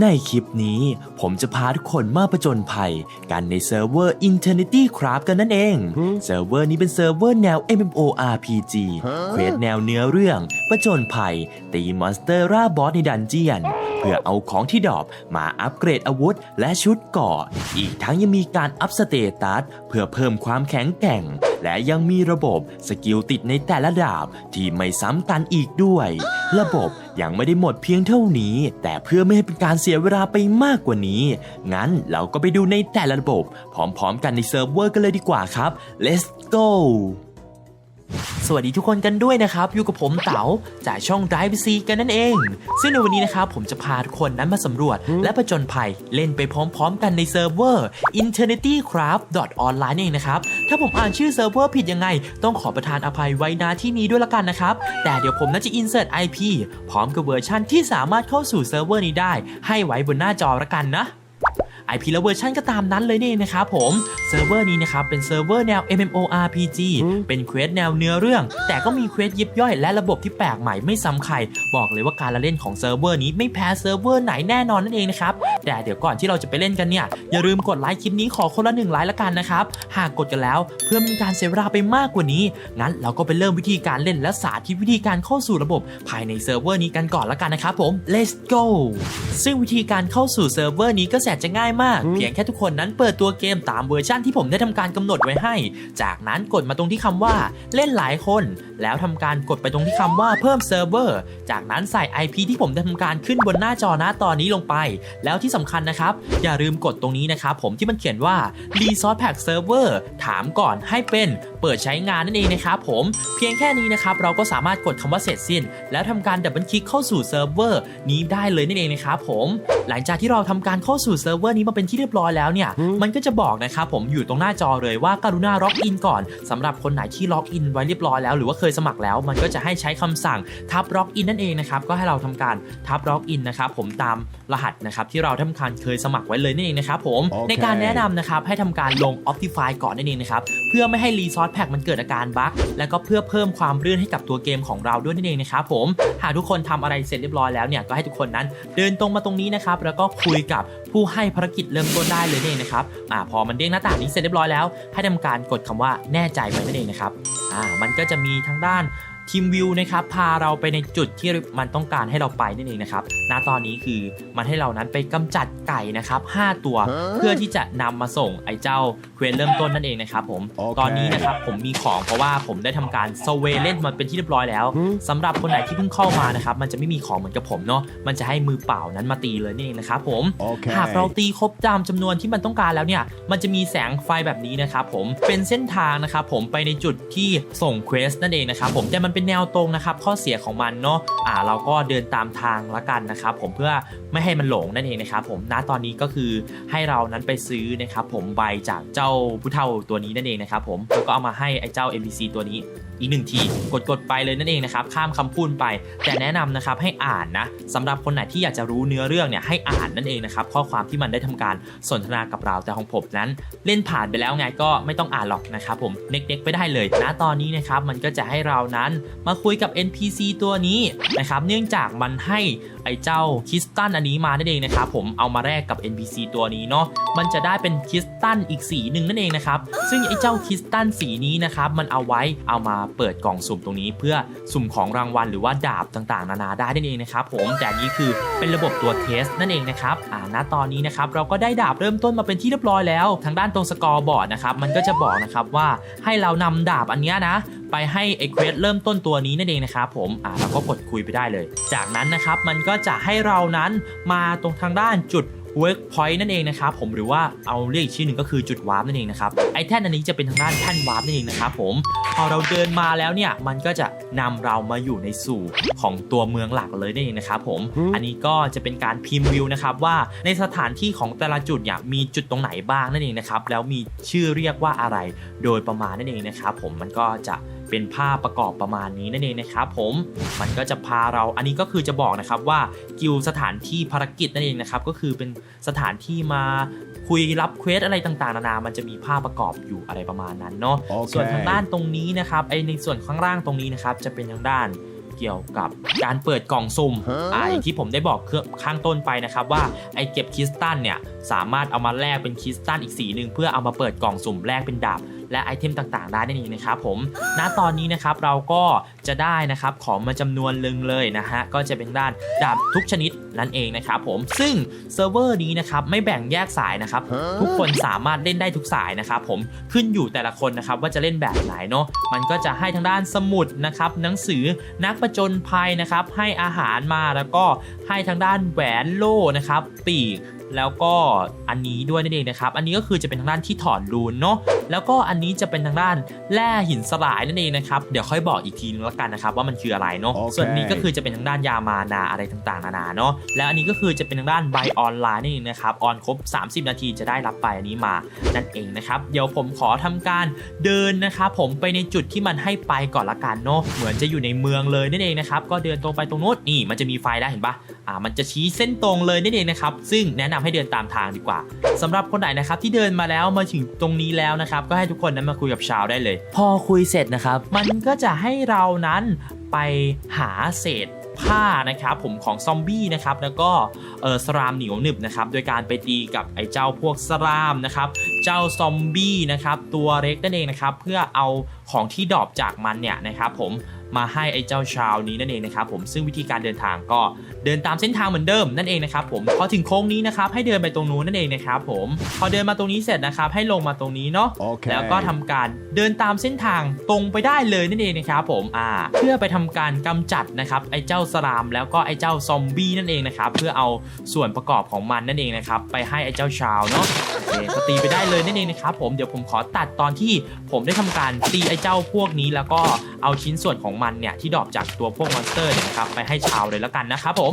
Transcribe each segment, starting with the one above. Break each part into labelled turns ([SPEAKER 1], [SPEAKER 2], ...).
[SPEAKER 1] ในคลิปนี้ผมจะพาทุกคนมาประจนภัย กันในเซิร์ฟเวอร์ Eternity Craft กันนั่นเอง เซิร์ฟเวอร์นี้เป็นเซิร์ฟเวอร์แนว MMORPG เควสแนวเนื้อเรื่อง ประจนภัย ตีมอนสเตอร์ร่าบอสในดันเจียน เพื่อเอาของที่ดรอปมาอัปเกรดอาวุธและชุดเกราะอีกทั้งยังมีการอัพสเตตัสเพื่อเพิ่มความแข็งแกร่ง และยังมีระบบสกิลติดในแต่ละดาบที่ไม่ซ้ำกันอีกด้วย ระบบยังไม่ได้หมดเพียงเท่านี้ แต่เพื่อไม่ให้เป็นการเสียเวลาไปมากกว่านี้ งั้นเราก็ไปดูในแต่ละระบบ พร้อมๆ กันในเซิร์ฟเวอร์กันเลยดีกว่าครับ let's go สวัสดีทุกคนกันด้วยนะครับ อยู่กับผมเต๋าจากช่อง Drive C กันนั่นเอง ซึ่งในวันนี้นะครับผมจะพาทุกคนนั้นมาสำรวจ และประจนภัยเล่นไปพร้อมๆ กันในเซิร์ฟเวอร์ internetycraft online เองนะครับ ถ้าผมอ่านชื่อเซิร์ฟเวอร์ผิดยังไง ต้องขอประทานอภัยไว้ณที่นี้ด้วยละกันนะครับ แต่เดี๋ยวผมน่าจะ insert IP พร้อมกับเวอร์ชั่นที่สามารถเข้าสู่เซิร์ฟเวอร์นี้ได้ ให้ไว้บนหน้าจอละกันนะ IP และเวอร์ชันก็ตามนั้นเลยนี่นะครับผมเซิร์ฟเวอร์นี้นะครับเป็นเซิร์ฟเวอร์แนว MMORPG เป็นเควสแนวเนื้อเรื่อง แต่ก็มีเควสยิบย่อยและระบบที่แปลกใหม่ไม่ซ้ำใครบอกเลยว่าการละเล่นของเซิร์ฟเวอร์นี้ไม่แพ้เซิร์ฟเวอร์ไหนแน่นอนนั่นเองนะครับแต่เดี๋ยวก่อนที่เราจะไปเล่นกันเนี่ยอย่าลืมกดไลค์คลิปนี้ขอคนละหนึ่งไลค์ละกันนะครับหากกดกันแล้วเพื่อไมมีการเสียเวลาไปมากกว่านี้ งั้นเราก็ไปเริ่มวิธีการเล่นและสาธิตวิธีการเข้าสู่ระบบภายในเซิร์ฟเวอร์นี้กันก่อนละกันนะครับผม let's go ซึ่งวิธีการเข้าสู่เซิร์ฟเวอร์นี้ก็แสนจะง่ายมาก เพียงแค่ทุกคนนั้นเปิดตัวเกมตามเวอร์ชันที่ผมได้ทำการกำหนดไว้ให้ จากนั้นกดมาตรงที่คำว่าเล่นหลายคน แล้วทำการกดไปตรงที่คำว่าเพิ่มเซิร์ฟเวอร์จากนั้นใส่ IP ที่ผมได้ทำการขึ้นบนหน้าจอหน้าตอนนี้ลงไป แล้วที่สำคัญนะครับ อย่าลืมกดตรงนี้นะครับผมที่มันเขียนว่า Resource Pack Server ถามก่อนให้เป็นเปิดใช้งานนั่นเองนะครับผมเพียงแค่นี้นะครับเราก็สามารถกดคำว่าเสร็จสิ้น แล้วทำการดับเบิลคลิกเข้าสู่เซิร์ฟเวอร์นี้ได้เลยนั่นเองนะครับผม หลังจากที่เราทำการเข้าสู่เซิร์ฟเวอร์นี้มาเป็นที่เรียบร้อยแล้วเนี่ยมันก็จะบอกนะครับผมอยู่ตรงหน้าจอเลยว่าการุณาล็อกอินก่อนสำหรับคนไหนที่ล็อกอินไว้เรียบร้อยแล้วหรือว่าเคยสมัครแล้ว มันก็จะให้ใช้คำสั่งทับล็อกอินนั่นเองนะครับก็ให้เราทำการทับล็อกอินนะครับผมตามรหัสนะครับที่เราทำการเคยสมัครไว้เลยนั่นเองนะครับผม
[SPEAKER 2] โอเค
[SPEAKER 1] ในการแนะนำนะครับให้ทำการลง Optify ก่อนนั่นเองนะครับเพื่อไม่ให้ Resource Pack มันเกิดอาการบั๊กแล้วก็เพื่อเพิ่มความรื่นให้กับตัวเกมของเราด้วยนั่นเองนะครับผมหากทุกคนทำอะไรเสร็จเรียบร้อยแล้วเนี่ยก็ให้ทุกคนนั้น เดินตรงมาตรงนี้นะครับแล้วก็คุยกับผู้ให้ภารกิจเริ่มต้นได้เลยนั่นเองนะครับอ่าพอมันเด้งหน้าต่างนี้เสร็จเรียบร้อยแล้ว ให้ทำการกดคำว่าแน่ใจไว้นั่นเองนะครับอ่ามันก็จะมีทั้งด้าน ทีมวิวนะครับพาเราไปในจุดที่มันต้องการให้เราไปนั่นเองนะครับณตอนนี้คือมันให้เรานั้นไปกำจัดไก่นะครับ5ตัวเพื่อที่จะนำมาส่งไอ้เจ้าเควสเริ่มต้นนั่นเองนะครับผม
[SPEAKER 2] โอเค
[SPEAKER 1] ตอนนี้นะครับผมมีของเพราะว่าผมได้ทำการสเวเล่นมาเป็นที่เรียบร้อยแล้วสำหรับคนไหนที่เพิ่งเข้ามานะครับมันจะไม่มีของเหมือนกับผมเนาะมันจะให้มือเปล่านั้นมาตีเลยนี่เองนะครับผม
[SPEAKER 2] โอเค
[SPEAKER 1] หากเราตีครบตามจำนวนที่มันต้องการแล้วเนี่ยมันจะมีแสงไฟแบบนี้นะครับผมเป็นเส้นทางนะครับผมไปในจุดที่ส่งเควสนั่นเองนะครับผมแต่มันเป็นแนวตรงนะครับ ข้อเสียของมันเนาะอ่าเราก็เดินตามทางละกันนะครับ ผมเพื่อไม่ให้มันหลงนั่นเองนะครับ ผมณตอนนี้ก็คือให้เรานั้นไปซื้อนะครับ ผมใบจากเจ้าผู้เฒ่าตัวนี้นั่นเองนะครับ ผมแล้วก็เอามาให้ไอ้เจ้า NPC ตัวนี้อีกหนึ่งทีกดกดๆไปเลยนั่นเองนะครับข้ามคำพูดไป แต่แนะนำนะครับให้อ่านนะสำหรับคนไหนที่อยากจะรู้เนื้อเรื่องเนี่ยให้อ่านนั่นเองนะครับข้อความที่มันได้ทำการสนทนากับเราแต่ของผมนั้น เล่นผ่านไปแล้วไงก็ไม่ต้องอ่านหรอกนะครับผมเน็กๆไปได้เลยนะตอนนี้นะครับมันก็จะให้เรานั้นมาคุยกับ NPC ตัวนี้นะครับ เนื่องจากมันให้ ไอ้เจ้าคริสตันอันนี้มานั่นเองนะครับผมเอามาแลกกับ NPC ตัวนี้เนาะมันจะได้เป็นคริสตันอีกสีหนึ่งนั่นเองนะครับซึ่งไอ้เจ้าคริสตันสีนี้นะครับมันเอาไว้เอามาเปิดกล่องสุ่มตรงนี้เพื่อสุ่มของรางวัลหรือว่าดาบต่างๆ นานาได้นั่นเองนะครับผมแต่นี้คือเป็นระบบตัวเทสนั่นเองนะครับอ่าณตอนนี้นะครับเราก็ได้ดาบเริ่มต้นมาเป็นที่เรียบร้อยแล้ว ทางด้านตรงสกอร์บอร์ดนะครับมันก็จะบอกนะครับว่าให้เรานำดาบอันนี้นะไปให้ไอเควสเริ่มต้นตัวนี้นั่นเองนะครับผมอ่าเราก็กดคุยไปได้เลย จากนั้นนะครับมันก็จะให้เรานั้นมาตรงทางด้านจุด work point นั่นเองนะครับผมหรือว่าเอาเรียกอีกชื่อหนึ่งก็คือจุดวาร์ปนั่นเองนะครับไอแท่นอันนี้จะเป็นทางด้านแท่นวาร์ปนั่นเองนะครับผมพอเราเดินมาแล้วเนี่ยมันก็จะนำเรามาอยู่ในสู่ของตัวเมืองหลักเลยนั่นเองนะครับผม
[SPEAKER 2] อืม
[SPEAKER 1] อันนี้ก็จะเป็นการพิมพ์วิวนะครับว่าในสถานที่ของแต่ละจุดเนี่ยมีจุดตรงไหนบ้างนั่นเองนะครับแล้วมีชื่อเรียกว่าอะไรโดยประมาณนั่นเองนะครับผมมันก็จะ เป็นภาพประกอบประมาณนี้นั่นเองนะครับผมมันก็จะพาเราอันนี้ก็คือจะบอกนะครับว่ากิลสถานที่ภารกิจนั่นเองนะครับก็คือเป็นสถานที่มาคุยรับเควสอะไรต่างๆนานา มันจะมีภาพประกอบอยู่อะไรประมาณนั้นเนาะ
[SPEAKER 2] โอเค
[SPEAKER 1] ส่วนทางด้านตรงนี้นะครับไอในส่วนข้างล่างตรงนี้นะครับจะเป็นทางด้านเกี่ยวกับการเปิดกล่องสุ่มอ่าอย่างที่ผมได้บอกเครื่องข้างต้นไปนะครับว่าไอเก็บคริสตัลเนี่ย สามารถเอามาแลกเป็นคริสตัลอีกสีหนึ่งเพื่อเอามาเปิดกล่องสุ่มแลกเป็นดาบและไอเทมต่างๆ ได้นั่นเองนะครับผม ณ ตอนนี้นะครับเราก็จะได้นะครับของมาจำนวนลึงเลยนะฮะ ก็จะเป็นด้านดาบทุกชนิดนั่นเองนะครับผม ซึ่งเซิร์ฟเวอร์นี้นะครับไม่แบ่งแยกสายนะครับ ทุกคนสามารถเล่นได้ทุกสายนะครับผม ขึ้นอยู่แต่ละคนนะครับว่าจะเล่นแบบไหนเนาะ มันก็จะให้ทางด้านสมุดนะครับหนังสือนักประจนภัยนะครับให้อาหารมาแล้วก็ให้ทางด้านแหวนโล่นะครับปีก แล้วก็อันนี้ด้วยนั่นเองนะครับ อันนี้ก็คือจะเป็นทางด้านที่ถอนรูนเนาะ แล้วก็อันนี้จะเป็นทางด้านแร่หินสลายนั่นเองนะครับ เดี๋ยวค่อยบอกอีกทีนึงแล้วกันนะครับว่ามันคืออะไรเนาะ
[SPEAKER 3] โอเค
[SPEAKER 1] ส่วนนี้ก็คือจะเป็นทางด้านยามานาอะไรต่างๆนานาเนาะ แล้วอันนี้ก็คือจะเป็นทางด้านใบออนไลน์นี่นเองนะครับ ออนครบ 30 นาทีจะได้รับไปอันนี้มา นั่นเองนะครับ เดี๋ยวผมขอทำการเดินนะครับผมไปในจุดที่มันให้ไปก่อนละกันเนาะ เหมือนจะอยู่ในเมืองเลยนั่นเองนะครับ ก็เดินตรงไปตรงนู้นนี่มันจะมีไฟแล้วเห็นปะอ่า มันจะชี้เส้นตรงเลยนั่นเองนะครับ ซึ่งแนะนำให้เดินตามทางดีกว่าสำหรับคนไหนนะครับที่เดินมาแล้วมาถึงตรงนี้แล้วนะครับ ก็ให้ทุกคนนั้นมาคุยกับชาวได้เลย พอคุยเสร็จนะครับ มันก็จะให้เรานั้นไปหาเศษผ้านะครับผมของซอมบี้นะครับแล้วก็เออสรามเหนียวหนึบนะครับโดยการไปตีกับไอ้เจ้าพวกสรามนะครับเจ้าซอมบี้นะครับตัวเล็กนั่นเองนะครับเพื่อเอาของที่ดรอปจากมันเนี่ยนะครับผม มาให้ไอ้เจ้าชาวนี้นั่นเองนะครับผมซึ่งวิธีการเดินทางก็เดินตามเส้นทางเหมือนเดิมนั่นเองนะครับผมพอถึงโค้งนี้นะครับให้เดินไปตรงนู้นนั่นเองนะครับผมพอเดินมาตรงนี้เสร็จนะครับให้ลงมาตรงนี้เนาะ
[SPEAKER 3] Okay.
[SPEAKER 1] แล้วก็ทำการเดินตามเส้นทางตรงไปได้เลยนั่นเองนะครับผมอ่าเพื่อไปทำการกำจัดนะครับไอ้เจ้าสลาม แล้วก็ไอ้เจ้าซอมบี้นั่นเองนะครับเพื่อเอาส่วนประกอบของมันนั่นเองนะครับไปให้ไอ้เจ้าชาวเนาะโอเคก็ตีไปได้เลยนั่นเองนะครับผมเดี๋ยวผมขอตัดตอนที่ผมได้ทำการตีไอ้เจ้าพวกนี้แล้วก็เอาชิ้นส่วนของมันเนี่ยที่ดรอปจากตัวพวกมอนสเตอร์เนี่ยนะครับไปให้ชาวเลยแล้วกันนะครับผม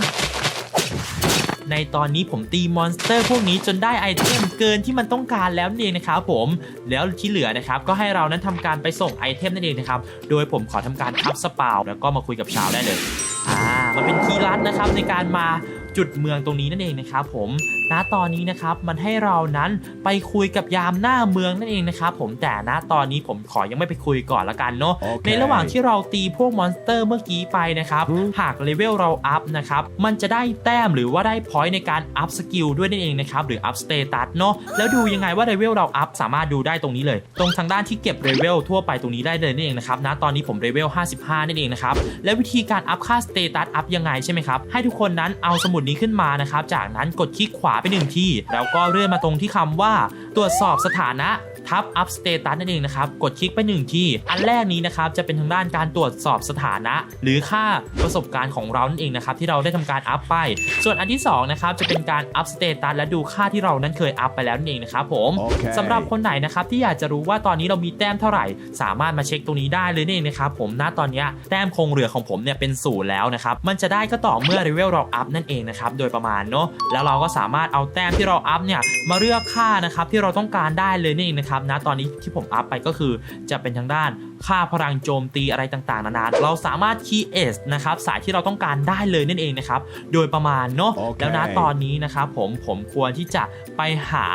[SPEAKER 1] ในตอนนี้ผมตีมอนสเตอร์พวกนี้จนได้ไอเทมเกินที่มันต้องการแล้วนั่นเองนะครับผมแล้วที่เหลือนะครับก็ให้เรานั้นทำการไปส่งไอเทมนั่นเองนะครับโดยผมขอทำการทับสปาวแล้วก็มาคุยกับชาวได้เลยอ่ามันเป็นคีย์ลัดนะครับในการมา จุดเมืองตรงนี้นั่นเองนะครับผมณตอนนี้นะครับมันให้เรานั้นไปคุยกับยามหน้าเมืองนั่นเองนะครับผมแต่ณตอนนี้ผมขอยังไม่ไปคุยก่อนละกันเนาะ
[SPEAKER 3] โอเค
[SPEAKER 1] ในระหว่างที่เราตีพวกมอนสเตอร์เมื่อกี้ไปนะครับ
[SPEAKER 3] อืม
[SPEAKER 1] หากเลเวลเราอัพนะครับมันจะได้แต้มหรือว่าได้พอยต์ในการอัพสกิลด้วยนั่นเองนะครับหรืออัพสเตตัสเนาะแล้วดูยังไงว่าเลเวลเราอัพสามารถดูได้ตรงนี้เลย ตรงทางด้านที่เก็บเลเวลทั่วไปตรงนี้ได้เลยนั่นเองนะครับนะตอนนี้ผมเลเวล55นั่นเองนะครับและวิธีการอัพค่าสเตตัสอัพยังไงใช่ไหมครับให้ทุกคนนั้นเอาสมุดนี้ขึ้นมานะครับ จากนั้นกดคลิกขวาไปหนึ่งที แล้วก็เลื่อนมาตรงที่คำว่า ตรวจสอบสถานะ ทับ up status นั่นเองนะครับกดคลิกไปหนึ่งทีอันแรกนี้นะครับจะเป็นทางด้านการตรวจสอบสถานะ หรือค่าประสบการณ์ของเรานั่นเองนะครับที่เราได้ทำการอัพไป ส่วนอันที่สองนะครับจะเป็นการ up status และดูค่าที่เรานั้นเคยอัพไปแล้วนั่นเองนะครับผม
[SPEAKER 3] โอเค
[SPEAKER 1] สำหรับคนไหนนะครับที่อยากจะรู้ว่าตอนนี้เรามีแต้มเท่าไหร่ สามารถมาเช็คตรงนี้ได้เลยนั่นเองนะครับผมณตอนเนี้ยแต้มคงเหลือของผมเนี่ยเป็นศูนย์แล้วนะครับมันจะได้ก็ต่อเมื่อเลเวลเราอัพนั่นเองนะครับโดยประมาณเนาะแล้วเราก็สามารถเอาแต้มที่เราอัพเนี่ยมาเลือกค่านะครับที่เราต้องการได้เลยนั่นเองนะครับณตอนนี้ที่ผมอัพไปก็คือจะเป็นทางด้านค่าพลังโจมตีอะไรต่างๆนานาเราสามารถคีย์เอสนะครับสายที่เราต้องการได้เลยนั่นเองนะครับโดยประมาณเนาะ
[SPEAKER 3] โอเค
[SPEAKER 1] แล้วนะตอนนี้นะครับผมผมควรที่จะไปหา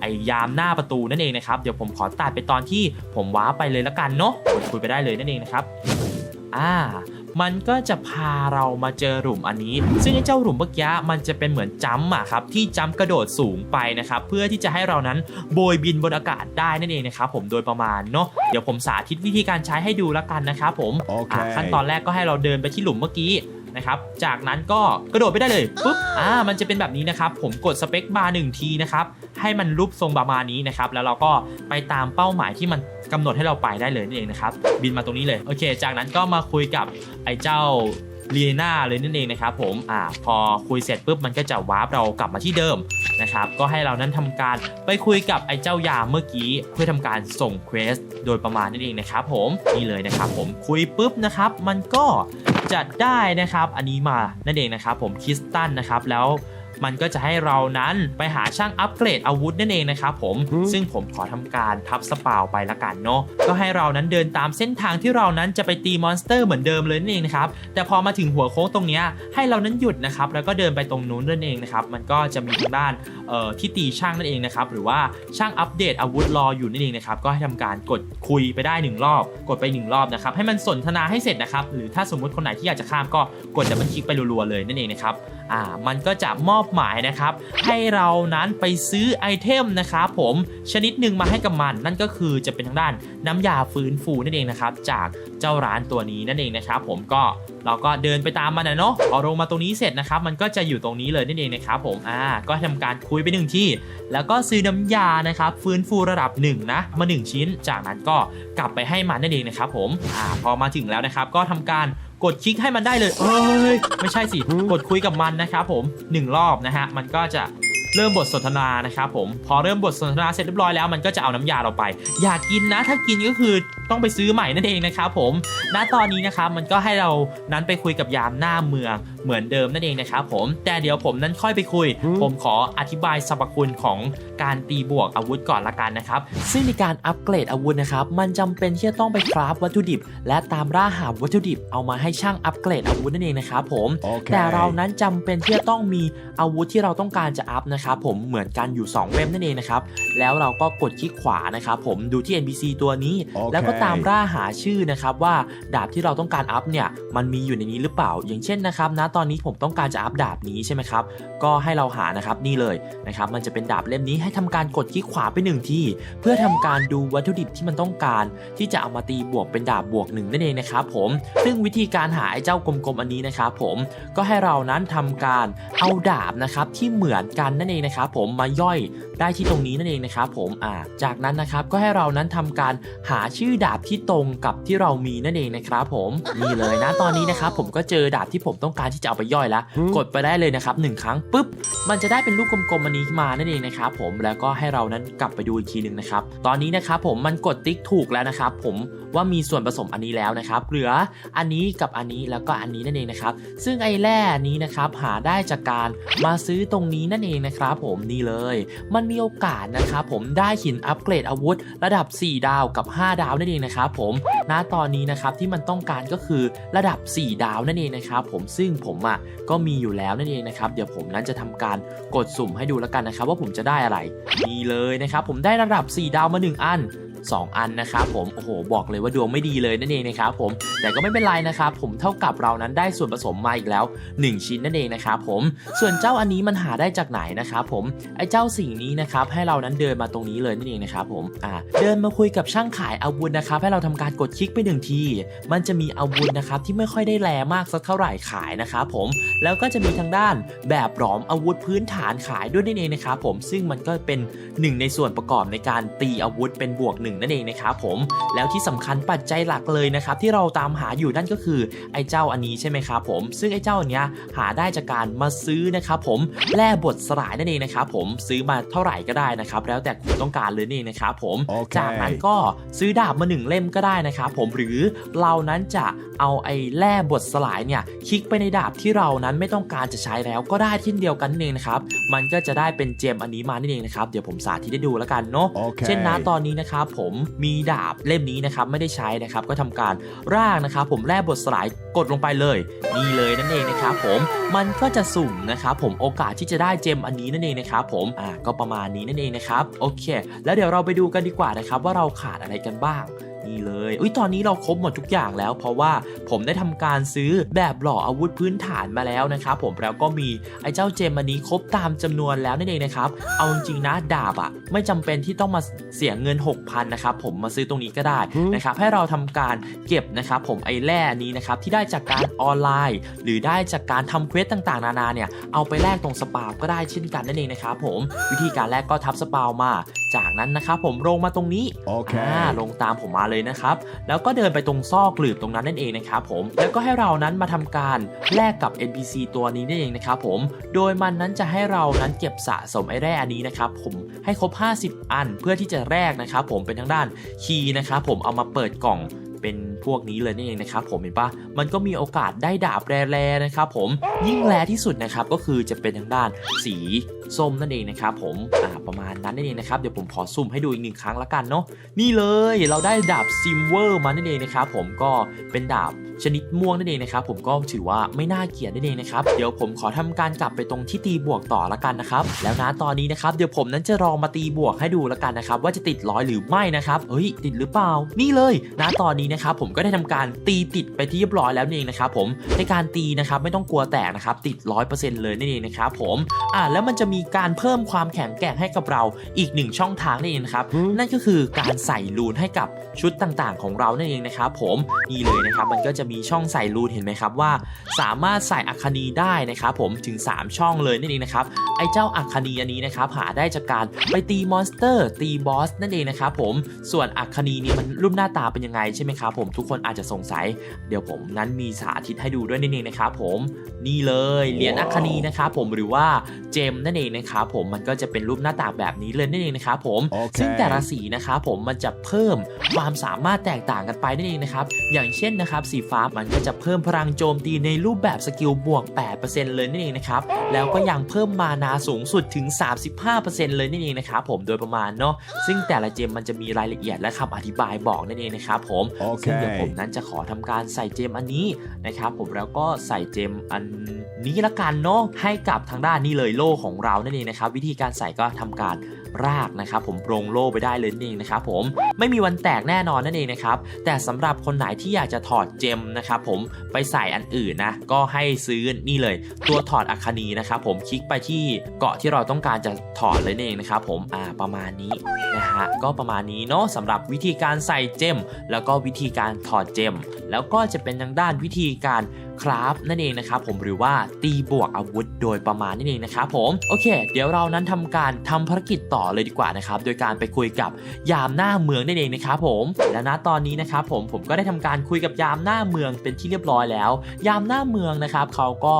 [SPEAKER 1] ไอ้ยามหน้าประตูนั่นเองนะครับเดี๋ยวผมขอตัดไปตอนที่ผมว้าร์ปไปเลยละกันเนาะกดคุยไปได้เลยนั่นเองนะครับอ่า มันก็จะพาเรามาเจอหลุมอันนี้ ซึ่งไอ้เจ้าหลุมเมื่อกี้มันจะเป็นเหมือนจัมป์อะครับที่จัมป์กระโดดสูงไปนะครับเพื่อที่จะให้เรานั้นโบยบินบนอากาศได้นั่นเองนะครับผมโดยประมาณเนาะเดี๋ยวผมสาธิตวิธีการใช้ให้ดูละกันนะครับผม
[SPEAKER 3] โอเค
[SPEAKER 1] อ่าขั้นตอนแรกก็ให้เราเดินไปที่หลุมเมื่อกี้ นะครับ จากนั้นก็กระโดดไปได้เลยปุ๊บอ่ามันจะเป็นแบบนี้นะครับ ผมกดสเปคบาร์หนึ่งทีนะครับ ให้มันรูปทรงประมาณนี้นะครับ แล้วเราก็ไปตามเป้าหมายที่มันกำหนดให้เราไปได้เลยนั่นเองนะครับ บินมาตรงนี้เลย โอเค จากนั้นก็มาคุยกับไอ้เจ้า ลีน่าเลยนั่นเองนะครับผมอ่าพอคุยเสร็จปุ๊บมันก็จะวาร์ปเรากลับมาที่เดิมนะครับก็ให้เรานั้นทำการไปคุยกับไอ้เจ้ายาเมื่อกี้เพื่อทำการส่งเควสโดยประมาณนั่นเองนะครับผมนี่เลยนะครับผมคุยปุ๊บนะครับมันก็จะได้นะครับอันนี้มานั่นเองนะครับผมคริสตันนะครับแล้ว
[SPEAKER 4] มันก็จะให้เรานั้นไปหาช่างอัปเกรดอาวุธนั่นเองนะครับผม ซึ่งผมขอทำการทับสปาวไปละกันเนาะ ก็ให้เรานั้นเดินตามเส้นทางที่เรานั้นจะไปตีมอนสเตอร์เหมือนเดิมเลยนั่นเองนะครับ แต่พอมาถึงหัวโค้งตรงเนี้ยให้เรานั้นหยุดนะครับ แล้วก็เดินไปตรงนู้นนั่นเองนะครับ มันก็จะมีทางด้านเอ่อที่ตีช่างนั่นเองนะครับ หรือว่าช่างอัปเดตอาวุธรออยู่นั่นเองนะครับ ก็ให้ทำการกดคุยไปได้หนึ่งรอบ กดไปหนึ่งรอบนะครับ ให้มันสนทนาให้เสร็จนะครับ หรือถ้าสมมุติคนไหนที่อยากจะข้ามก็กดดับเบิลคลิกไปรัวๆเลยนั่นเองนะครับ อ่ามันก็จะมอบหมายนะครับ ให้เรานั้นไปซื้อไอเทมนะครับผมชนิดหนึ่งมาให้กับมัน นั่นก็คือจะเป็นทางด้านน้ำยาฟื้นฟูนั่นเองนะครับจากเจ้าร้านตัวนี้นั่นเองนะครับผมก็เราก็เดินไปตามมันนะเนาะพอลงมาตรงนี้เสร็จนะครับมันก็จะอยู่ตรงนี้เลยนั่นเองนะครับผมอ่าก็ทำการคุยไปหนึ่งที่ แล้วก็ซื้อน้ำยานะครับฟื้นฟูระดับหนึ่งนะมาหนึ่งชิ้น จากนั้นก็กลับไปให้มันนั่นเองนะครับผมอ่าพอมาถึงแล้วนะครับก็ทำการ กดคลิกให้มันได้เลยเอ้ยไม่ใช่สิ กดคุยกับมันนะครับผมหนึ่งรอบนะฮะ มันก็จะ เริ่มบทสนทนานะครับผมพอเริ่มบทสนทนาเสร็จเรียบร้อยแล้วมันก็จะเอาน้ำยาเราไป อยากกินนะ ถ้ากินก็คือต้องไปซื้อใหม่นั่นเองนะครับผมณตอนนี้นะครับมันก็ให้เรานั้นไปคุยกับยามหน้าเมืองเหมือนเดิมนั่นเองนะครับผมแต่เดี๋ยวผมนั้นค่อยไปคุย ผมขออธิบายสรรพคุณของการตีบวกอาวุธก่อนละกันนะครับ
[SPEAKER 1] ซึ่งในการอัปเกรดอาวุธนะครับมันจำเป็นที่จะต้องไปคราฟวัตถุดิบ และตามล่าหาวัตถุดิบเอามาให้ช่างอัปเกรดอาวุธนั่นเองนะครับผม
[SPEAKER 2] Okay.
[SPEAKER 1] แต่เรานั้นจำเป็นที่จะต้องมีอาวุธที่เราต้องการจะอัพนะครับผมเหมือนกันอยู่ 2 เว็บนั่นเองนะครับแล้วเราก็กดคลิกขวานะครับผมดูที่ NPC ตัวนี้
[SPEAKER 2] โอเค
[SPEAKER 1] แล้วก็ตามล่าหาชื่อนะครับว่าดาบที่เราต้องการอัพเนี่ยมันมีอยู่ในนี้หรือเปล่า อย่างเช่นนะครับนะตอนนี้ผมต้องการจะอัพดาบนี้ใช่ไหมครับก็ให้เราหานะครับนี่เลยนะครับมันจะเป็นดาบเล่มนี้ให้ทำการกดคลิกขวาไปหนึ่งที่เพื่อทำการดูวัตถุดิบที่มันต้องการ ที่จะเอามาตีบวกเป็นดาบบวกหนึ่งนั่นเองนะครับผมซึ่งวิธีการหาไอ้เจ้ากลมๆอันนี้นะครับผมก็ให้เรานั้นทำการเอาดาบนะครับที่เหมือนกันนั่นเองนะครับผมมาย่อย ได้ที่ตรงนี้นั่นเองนะครับผมอ่าจากนั้นนะครับก็ให้เรานั้นทำการหาชื่อดาบที่ตรงกับที่เรามีนั่นเองนะครับผมนี่เลยนะตอนนี้นะครับผมก็เจอดาบที่ผมต้องการที่จะเอาไปย่อยแล้ว
[SPEAKER 2] อืม
[SPEAKER 1] กดไปได้เลยนะครับหนึ่งครั้งปุ๊บมันจะได้เป็นลูกกลมๆอันนี้มานั่นเองนะครับผมแล้วก็ให้เรานั้นกลับไปดูอีกทีหนึ่งนะครับตอนนี้นะครับผมมันกดติ๊กถูกแล้วนะครับผมว่ามีส่วนผสมอันนี้แล้วนะครับเหลืออันนี้กับอันนี้แล้วก็อันนี้นั่นเองนะครับซึ่งไอ้แร่นี้นะครับหาได้จากการมาซื้อตรงนี้นั่นเองนะครับผมนี่เลย มันมีโอกาสนะครับผมได้หินอัปเกรดอาวุธ ระดับ 4 ดาวกับ 5 ดาวนั่นเองนะครับผมณตอนนี้นะครับที่มันต้องการก็คือระดับ 4 ดาวนั่นเองนะครับผมซึ่งผมอะก็มีอยู่แล้วนั่นเองนะครับเดี๋ยวผมนั้นจะทำการกดสุ่มให้ดูแล้วกันนะครับ ว่าผมจะได้อะไรนี่เลยนะครับผมได้ระดับ 4 ดาวมา 1 อัน 2 อันนะครับผมโอ้โหบอกเลยว่าดวงไม่ดีเลยนั่นเองนะครับผมแต่ก็ไม่เป็นไรนะครับผมเท่ากับเรานั้นได้ส่วนผสมมาอีกแล้ว 1 ชิ้นนั่นเองนะครับผมส่วนเจ้าอันนี้มันหาได้จากไหนนะครับผมไอ้เจ้าสิ่งนี้นะครับให้เรานั้นเดินมาตรงนี้เลยนั่นเองนะครับผมอ่าเดินมาคุยกับช่างขายอาวุธนะครับให้เราทำการกดคลิกไปหนึ่งที มันจะมีอาวุธนะครับที่ไม่ค่อยได้แรงมากสักเท่าไหร่ขายนะครับผมแล้วก็จะมีทางด้านแบบหลอมอาวุธพื้นฐานขายด้วยนั่นเองนะครับผมซึ่งมันก็เป็นหนึ่งในส่วนประกอบในการตีอาวุธเป็นบวกหนึ่งนั่นเองนะครับผมแล้วที่สำคัญปัจจัยหลักเลยนะครับที่เราตามหาอยู่นั่นก็คือไอ้เจ้าอันนี้ใช่ไหมครับผม ซึ่งไอ้เจ้าอันเนี้ยหาได้จากการมาซื้อนะครับผมแร่บทสลายนั่นเองนะครับผมซื้อมาเท่าไหร่ก็ได้นะครับแล้วแต่คุณต้องการเลยนี่นเองนะครับผม
[SPEAKER 2] โอเค
[SPEAKER 1] จากนั้นก็ซื้อดาบมาหนึ่งเล่มก็ได้นะครับผมหรือเรานั้นจะเอาไอ้แร่บทสลายเนี่ยคลิกไปในดาบที่เรานั้นไม่ต้องการจะใช้แล้วก็ได้เช่นเดียวกันนั่นเองนะครับมันก็จะได้เป็นเจมอันนี้มานั่นเองนะครับเดี๋ยวผมสาธิตให้ดูแล้วกันเนาะ
[SPEAKER 2] Okay.
[SPEAKER 1] เช่นนะตอนนี้นะครับผมมีดาบเล่มนี้นะครับไม่ได้ใช้นะครับก็ทำการร่างนะครับ ผมแร่บทสลายกดลงไปเลยนี่เลยนั่นเองนะครับผมมันก็จะสุ่มนะครับผมโอกาสที่จะได้เจมอันนี้นั่นเองนะครับผมอ่าก็ประมาณนี้นั่นเองนะครับโอเค แล้วเดี๋ยวเราไปดูกันดีกว่านะครับว่าเราขาดอะไรกันบ้าง นี่เลยอุ้ยตอนนี้เราครบหมดทุกอย่างแล้ว เพราะว่าผมได้ทำการซื้อแบบหล่ออาวุธพื้นฐานมาแล้วนะครับผมแล้วก็มีไอ้เจ้าเจมอันนี้ครบตามจำนวนแล้วนั่นเองนะครับเอาจริงๆนะดาบอะไม่จำเป็นที่ต้องมาเสียเงิน 6,000นะครับผมมาซื้อตรงนี้ก็ได้
[SPEAKER 2] อืม
[SPEAKER 1] นะครับให้เราทำการเก็บนะครับผมไอ้แร่นี้นะครับที่ได้จากการออนไลน์ หรือได้จากการทำเควสต่างๆ นานาเนี่ยเอาไปแลกตรงสปาวก็ได้เช่นกันนั่นเองนะครับผมวิธีการแรกก็ทับสปาวมา จากนั้นนะครับผมลงมาตรงนี้
[SPEAKER 2] Okay.
[SPEAKER 1] อ่าลงตามผมมาเลยนะครับ แล้วก็เดินไปตรงซอกหลืบตรงนั้นนั่นเองนะครับผม แล้วก็ให้เรานั้นมาทำการแลกกับ NPC ตัวนี้นั่นเองนะครับผม โดยมันนั้นจะให้เรานั้นเก็บสะสมไอ้แร่อันนี้นะครับผม ให้ครบ 50 อันเพื่อที่จะแลกนะครับผมเป็นทางด้านคีย์นะครับผม เอามาเปิดกล่องเป็นพวกนี้เลยนี่เองนะครับผมเห็นปะมันก็มีโอกาสได้ดาบแร่ๆนะครับผมยิ่งแร่ที่สุดนะครับก็คือจะเป็นทางด้านสี ส้มนั่นเองนะครับผมอ่าประมาณนั้นนั่นเองนะครับเดี๋ยวผมขอซูมให้ดูอีกหนึ่งครั้งละกันเนาะนี่เลยเราได้ดาบซิมเวอร์มานั่นเองนะครับผมก็เป็นดาบ ชนิดม่วงนั่นเองนะครับผมก็ถือว่าไม่น่าเกลียดนั่นเองนะครับเดี๋ยวผมขอทำการกลับไปตรงที่ตีบวกต่อละกันนะครับแล้วนะตอนนี้นะครับเดี๋ยวผมนั้นจะลองมาตีบวกให้ดูละกันนะครับว่าจะติดร้อยหรือไม่นะครับเฮ้ยติดหรือเปล่า นี่เลยนะตอนนี้นะครับผมก็ได้ทำการตีติดไปที่เรียบร้อยแล้วนั่นเองนะครับผมในการตีนะครับไม่ต้องกลัวแตกนะครับติดร้อยเปอร์เซ็นต์เลยนั่นเองนะครับผมอ่าแล้วมันจะมีการเพิ่มความแข็งแกร่งให้กับเราอีกหนึ่งช่องทางนั่นเองครับนั่นก็คือการใส่รูนให้กับชุดต่างๆ ของเรานั่นเองนะครับผมนี่เลยนะครับมันก็จะมีช่องใส่รูนเห็นไหมครับว่า สามารถใส่อัคนีได้นะครับผมถึง 3 ช่องเลยนั่นเองนะครับไอ้เจ้าอัคนีอันนี้นะครับหาได้จากการไปตีมอนสเตอร์ตีบอสนั่นเองนะครับผมส่วนอัคนีนี่มันรูปหน้าตาเป็นยังไงใช่ไหมครับผมทุกคนอาจจะสงสัย เดี๋ยวผมนั้นมีสาธิตให้ดูด้วยนั่นเองนะครับผมนี่เลยเหรียญอัคนีนะครับผมหรือว่าเจมนั่นเองนะครับผมมันก็จะเป็นรูปหน้าตาแบบนี้เลยนั่นเองนะครับผม
[SPEAKER 3] โอเค
[SPEAKER 1] ซึ่งแต่ละสีนะครับผมมันจะเพิ่มความสามารถแตกต่างกันไปนั่นเองนะครับอย่างเช่นนะครับสีฟ้ามันก็จะเพิ่มพลังโจมตีในรูปแบบสกิลบวก 8%เลยนั่นเองนะครับแล้วก็ยังเพิ่มมานาสูงสุดถึง 35%เลยนั่นเองนะครับผมโดยประมาณเนาะซึ่งแต่ละเจมมันจะมีรายละเอียดและคำอธิบายบอกนั่นเองนะครับผม
[SPEAKER 3] โอเค
[SPEAKER 1] ซึ่งเดี๋ยวผมนั้นจะขอทำการใส่เจมอันนี้นะครับผมแล้วก็ใส่เจมอันนี้ละกันเนาะให้กับทางด้านนี้เลยโล่ของเรานั่นเองนะครับวิธีการใส่ก็ทำการ รากนะครับผมโปรงโล่ไปได้เลยนั่นเองนะครับผมไม่มีวันแตกแน่นอนนั่นเองนะครับแต่สำหรับคนไหนที่อยากจะถอดเจมนะครับผมไปใส่อันอื่นนะก็ให้ซื้อนี่เลย ตัวถอดอัคนีนะครับผมคลิกไปที่เกาะที่เราต้องการจะถอดเลยนั่นเองนะครับผมอ่าประมาณนี้นะฮะก็ประมาณนี้เนาะสำหรับวิธีการใส่เจม แล้วก็วิธีการถอดเจม แล้วก็จะเป็นทางด้านวิธีการ คราฟนั่นเองนะครับผมหรือว่าตีบวกอาวุธโดยประมาณนั่นเองนะครับผมโอเค เดี๋ยวเรานั้นทำการทำภารกิจต่อเลยดีกว่านะครับโดยการไปคุยกับยามหน้าเมืองนั่นเองนะครับผมและณตอนนี้นะครับผมผมก็ได้ทำการคุยกับยามหน้าเมืองเป็นที่เรียบร้อยแล้ว ยามหน้าเมืองนะครับเขาก็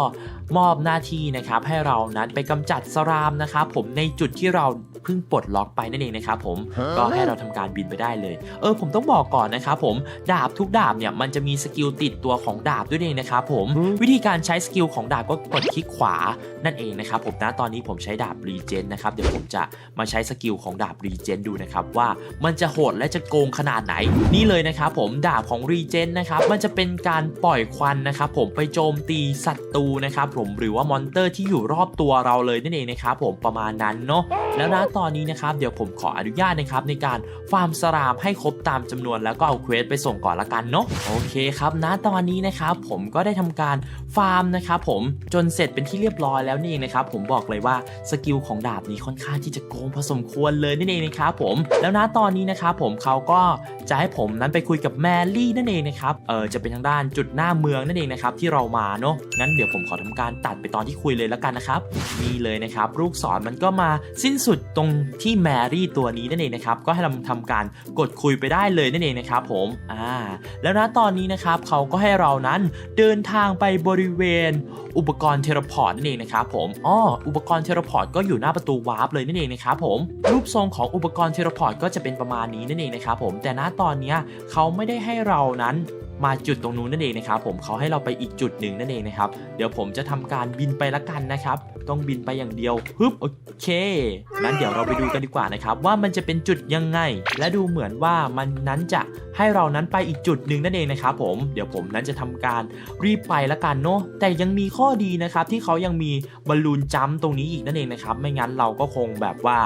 [SPEAKER 1] มอบหน้าที่นะครับให้เรานั้นไปกำจัดสรามนะครับผมในจุดที่เรา เพิ่งปลดล็อกไปนั่นเองนะครับผมก็ให้เราทำการบินไปได้เลย เออผมต้องบอกก่อนนะครับผมดาบทุกดาบเนี่ยมันจะมีสกิลติดตัวของดาบด้วยเองนะครับผม
[SPEAKER 3] อืม
[SPEAKER 1] วิธีการใช้สกิลของดาบก็กดคลิกขวานั่นเองนะครับผมนะตอนนี้ผมใช้ดาบรีเจนนะครับเดี๋ยวผมจะมาใช้สกิลของดาบรีเจนดูนะครับว่ามันจะโหดและจะโกงขนาดไหน นี่เลยนะครับผมดาบของรีเจนนะครับมันจะเป็นการปล่อยควันนะครับผมไปโจมตีศัตรูนะครับผมหรือว่ามอนเตอร์ที่อยู่รอบตัวเราเลยนั่นเองนะครับผมประมาณนั้นเนาะแล้วนะตอนนี้นะครับเดี๋ยวผมขออนุญาตนะครับในการฟาร์มสรามให้ครบตามจำนวนแล้วก็เอาเควสไปส่งก่อนละกันเนาะโอเคครับนะตอนนี้นะครับผมก็ได้ทำการฟาร์มนะครับผมจนเสร็จเป็นที่เรียบร้อยแล้วนี่เองนะครับผมบอกเลยว่าสกิลของดาบนี้ค่อนข้างที่จะโกงพอสมควรเลยนั่นเองนะครับผมแล้วนะตอนนี้นะครับผมเขาก็จะให้ผมนั้นไปคุยกับแมรี่นั่นเองนะครับเออจะเป็นทางด้านจุดหน้าเมืองนั่นเองนะครับที่เรามาเนาะงั้นเดี๋ยวผมขอทำการตัดไปตอนที่คุยเลยละกันนะครับนี่เลยนะครับลูกศรมันก็มาสิ้นสุดตรงที่แมรี่ตัวนี้นั่นเองนะครับก็ให้เราทำการกดคุยไปได้เลยนั่นเองนะครับผมอ่าแล้วนะตอนนี้นะครับเขาก็ให้เรานั้นเดินทางไปบริเวณอุปกรณ์เทเลพอร์ตนั่นเองนะครับผมอ้ออุปกรณ์เทเลพอร์ตก็อยู่หน้าประตูวาร์ปเลยนั่นเองนะครับผมรูปทรงของอุปกรณ์เทเลพอร์ตก็จะเป็นประมาณนี้นั่นเองนะครับผมแต่ณตอนนี้เขาไม่ได้ให้เรานั้น มาจุดตรงนู้นนั่นเองนะครับผมเขาให้เราไปอีกจุดหนึ่งนั่นเองนะครับเดี๋ยวผมจะทำการบินไปละกันนะครับ ต้องบินไปอย่างเดียวฮึบโอเคงั้นเดี๋ยวเราไปดูกันดีกว่านะครับ ว่ามันจะเป็นจุดยังไง และดูเหมือนว่ามันนั้นจะให้เรานั้นไปอีกจุดหนึ่งนั่นเองนะครับผมเดี๋ยวผมนั้นจะทำการรีบไปละกันเนาะแต่ยังมีข้อดีนะครับที่เขายังมีบอลลูนจัมตรงนี้อีกนั่นเองนะครับ ไม่งั้นเราก็คงแบบว่า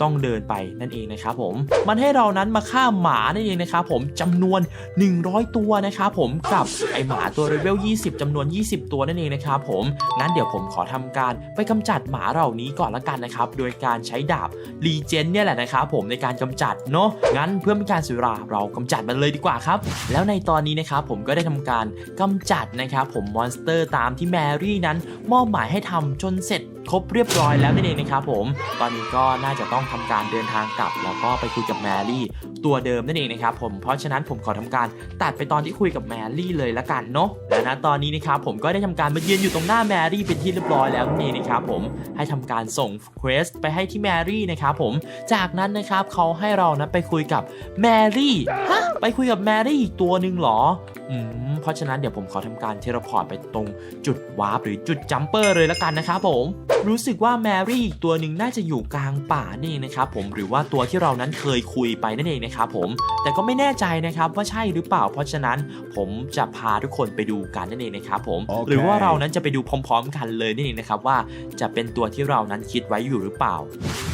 [SPEAKER 1] ต้องเดินไปนั่นเองนะครับผมมันให้เรานั้นมาฆ่าหมานั่นเองนะครับผมจำนวน 100 ตัวนะครับครับผมกับไอหมาตัวเลเวล 20จำนวน 20 ตัวนั่นเองนะครับผมงั้นเดี๋ยวผมขอทำการไปกำจัดหมาเหล่านี้ก่อนละกันนะครับโดยการใช้ดาบรีเจนเนี่ยแหละนะครับผมในการกำจัดเนาะงั้นเพื่อไม่ให้การเสียเวลาเรากำจัดมันเลยดีกว่าครับ แล้วในตอนนี้นะครับผมก็ได้ทำการกำจัดนะครับผมมอนสเตอร์ตามที่แมรี่นั้นมอบหมายให้ทำจนเสร็จ ครบเรียบร้อยแล้วนั่นเองนะครับผม ตอนนี้ก็น่าจะต้องทำการเดินทางกลับ แล้วก็ไปคุยกับแมรี่ตัวเดิมนั่นเองนะครับผม เพราะฉะนั้นผมขอทำการตัดไปตอนที่คุยกับแมรี่เลยละกันเนาะ และณตอนนี้นะครับผมก็ได้ทำการมายืนอยู่ตรงหน้าแมรี่เป็นที่เรียบร้อยแล้วนั่นเองนะครับผม ให้ทำการส่งเควสไปให้ที่แมรี่นะครับผม จากนั้นนะครับเขาให้เรานะไปคุยกับแมรี่ ฮะ ไปคุยกับแมรี่อีกตัวหนึ่งเหรอ อืม เพราะฉะนั้นเดี๋ยวผมขอทำการเทเลพอร์ตไปตรงจุดวาร์ปหรือจุดจัมเปอร์เลยละกันนะครับผมรู้สึกว่าแมรี่อีกตัวหนึ่งน่าจะอยู่กลางป่านี่เองนะครับผมหรือว่าตัวที่เรานั้นเคยคุยไปนั่นเองนะครับผมแต่ก็ไม่แน่ใจนะครับว่าใช่หรือเปล่า เพราะฉะนั้นผมจะพาทุกคนไปดูกันนั่นเองนะครับผม
[SPEAKER 3] โอเค
[SPEAKER 1] หรือว่าเรานั้นจะไปดูพร้อม ๆ กันเลยนั่นเองนะครับว่าจะเป็นตัวที่เรานั้นคิดไว้อยู่หรือเปล่า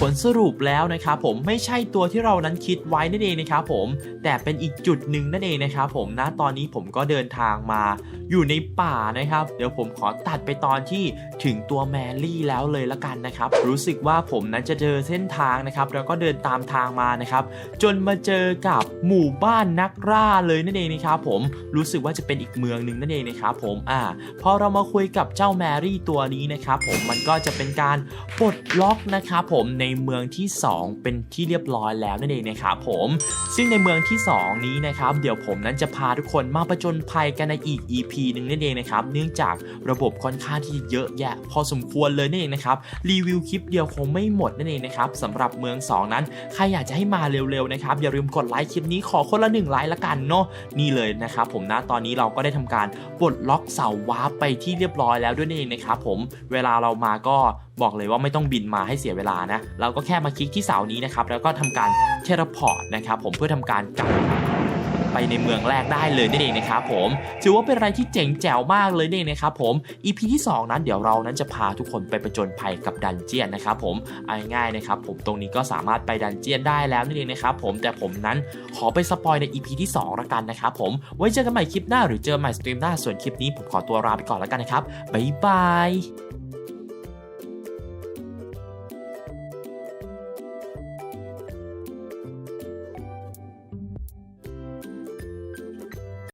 [SPEAKER 1] ผลสรุปแล้วนะครับผมไม่ใช่ตัวที่เรานั้นคิดไว้นั่นเองนะครับผมแต่เป็นอีกจุดหนึ่งนั่นเองนะครับผมณตอนนี้ผมก็เดินทางมาอยู่ในป่านะครับ เดี๋ยวผมขอตัดไปตอนที่ถึงตัวแมรี่แล้วเลยละกันนะครับ รู้สึกว่าผมนั้นจะเจอเส้นทางนะครับ แล้วก็เดินตามทางมานะครับ จนมาเจอกับหมู่บ้านนักล่าเลยนั่นเองนะครับผมรู้สึกว่าจะเป็นอีกเมืองหนึ่งนั่นเองนะครับผมอ่าพอเรามาคุยกับเจ้าแมรี่ตัวนี้นะครับผมมันก็จะเป็นการปลดล็อกนะครับผมในเมืองที่ 2 เป็นที่เรียบร้อยแล้วนั่นเองนะครับผมซึ่งในเมืองที่ 2 นี้นะครับ เดี๋ยวผมนั้นจะพาทุกคนมาประจนภัยกันในอีก EP หนึ่งนั่นเองนะครับ เนื่องจากระบบค่อนข้างที่จะเยอะแยะ พอสมควรเลยนั่นเองนะครับรีวิวคลิปเดียวคงไม่หมดนั่นเองนะครับสำหรับเมือง 2 นั้น ใครอยากจะให้มาเร็วๆนะครับอย่าลืมกดไลค์คลิปนี้ขอคนละหนึ่งไลค์ละกันเนาะนี่เลยนะครับผมนะตอนนี้เราก็ได้ทำการปลดล็อกเสาวาร์ปไปที่เรียบร้อยแล้วด้วยนั่นเองนะครับผมเวลาเรามาก็บอกเลยว่าไม่ต้องบินมาให้เสียเวลานะเราก็แค่มาคลิกที่เสานี้นะครับแล้วก็ทำการเทเลพอร์ตนะครับผมเพื่อทำการกลับ ไปในเมืองแรกได้เลยนั่นเองนะครับผมถือว่าเป็นอะไรที่เจ๋งแจ๋วมากเลยนี่นะครับผม EP ที่ 2 นั้นเดี๋ยวเรานั้นจะพาทุกคนไปประจนภัยกับดันเจียนนะครับผมเอาง่ายๆนะครับผมตรงนี้ก็สามารถไปดันเจียนได้แล้วนั่นเองนะครับผมแต่ผมนั้นขอไปสปอยใน EP ที่2ละกันนะครับผมไว้เจอกันใหม่คลิปหน้าหรือเจอใหม่สตรีมหน้าส่วนคลิปนี้ผมขอตัวลาไปก่อนแล้วกันนะครับบ๊ายบาย